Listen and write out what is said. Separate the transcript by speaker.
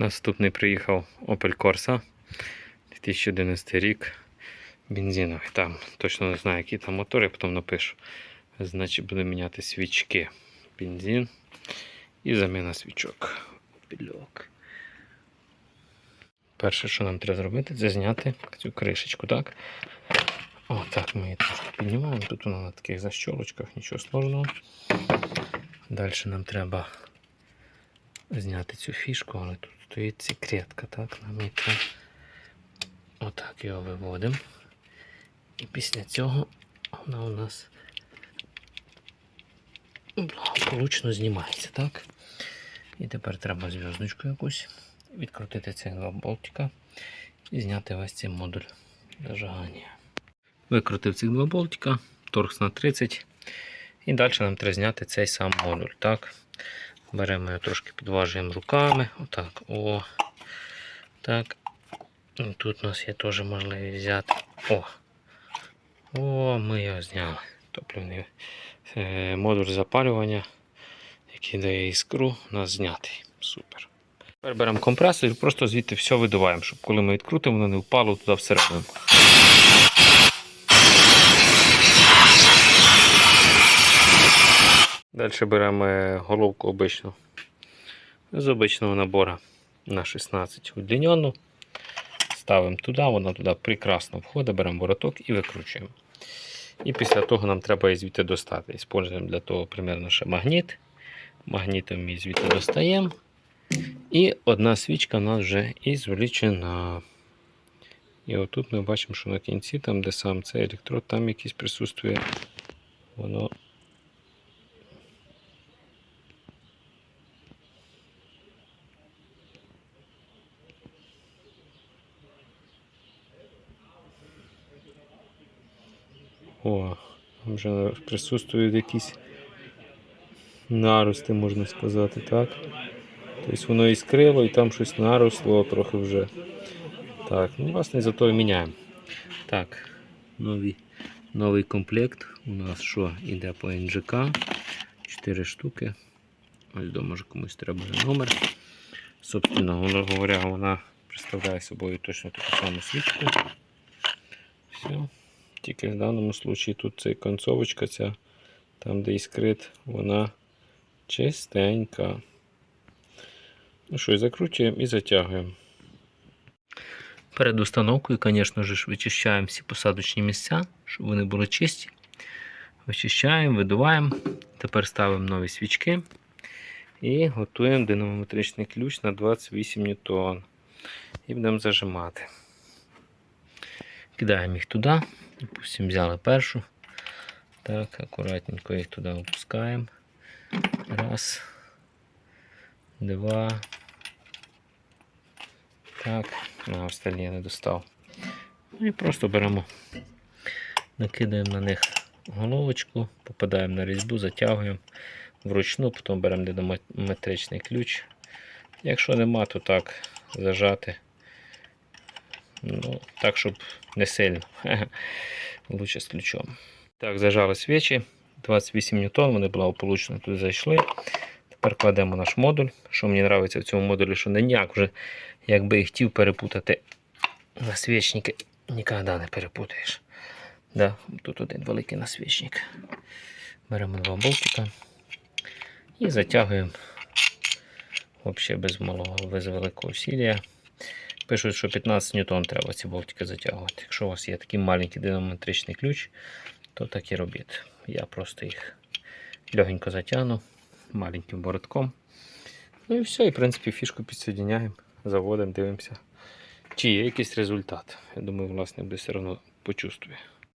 Speaker 1: Наступний приїхав Opel Corsa 2011 рік. Бензиновий. Там точно не знаю, який там мотор, я потім напишу. Значить, буду міняти свічки. Бензин і заміна свічок. Пільок. Перше, що нам треба зробити, це зняти цю кришечку, так? О, так, ми її трошки піднімаємо. Тут вона на таких защолочках, нічого сложного. Далі нам треба зняти цю фішку, але тут стоїть секретка, так, нам її. Отак його виводимо. І після цього вона у нас благополучно знімається, так? І тепер треба зв'язочку якусь відкрутити цих два болтика і зняти весь цей модуль зажигання. Викрутив цих два болтика, торкс на 30. І далі нам треба зняти цей сам модуль. Так? Беремо його трошки підважуємо руками. Отак. О. Так. І тут у нас є теж можливість взяти. О! О, ми його зняли. Топливний е, модуль запалювання, який дає іскру, у нас знятий. Супер. Тепер беремо компресор і просто звідти все видуваємо, щоб коли ми відкрутимо, воно не впало туди всередину. Далі беремо е, головку обичну з обичного набору на 16 удлінену. Ставимо туди, вона туди прекрасно входить, беремо вороток і викручуємо. І після того нам треба її звідти достати. Іспользуємо для того примерно ще магніт. Магнітом її звідти достаємо. І одна свічка у нас вже і звеличена. І отут ми бачимо, що на кінці, там, де сам цей електрод, там якийсь присутствує. Воно О, там вже присутствують якісь нарости, можна сказати, так? Тобто воно іскрило і там щось наросло трохи вже. Так, ну власне зато і міняємо. Так, новий, новий комплект. У нас що йде по НЖК. 4 штуки. Ось до може комусь треба номер. Собственно, воно говоря, вона представляє собою точно таку саму свічку. Все. Тільки в даному случаї тут ця концовочка, ця, там де іскрит, вона чистенька. Ну що, закручуємо і затягуємо. Перед установкою, звісно ж, вичищаємо всі посадочні місця, щоб вони були чисті. Вичищаємо, видуваємо. Тепер ставимо нові свічки і готуємо динамометричний ключ на 28 ньютон. І будемо зажимати. Кидаємо їх туди. Допустим, взяли першу. Так, акуратненько їх туди опускаємо. Раз. Два. Так, на остальні я не достав. Ну і просто беремо, накидаємо на них головочку, попадаємо на різьбу, затягуємо вручну, потім беремо динамометричний ключ. Якщо нема, то так зажати. Ну, так, щоб не сильно. Лучше з ключом. Так, зажали свічі. 28 ньютон, вони благополучно тут зайшли. Тепер кладемо наш модуль. Що мені подобається в цьому модулі, що не ніяк вже, якби і хотів перепутати насвічники, ніколи не перепутаєш. Да, Тут один великий насвічник. Беремо два болтика і затягуємо взагалі без малого, без великого усілля. Пишуть, що 15 ньютон треба ці болтики затягувати. Якщо у вас є такий маленький динамометричний ключ, то так і робіть. Я просто їх легенько затягну маленьким боротком. Ну і все, і в принципі фішку підсоединяємо, заводимо, дивимося, чи є якийсь результат. Я думаю, власне, буде все одно почувствує.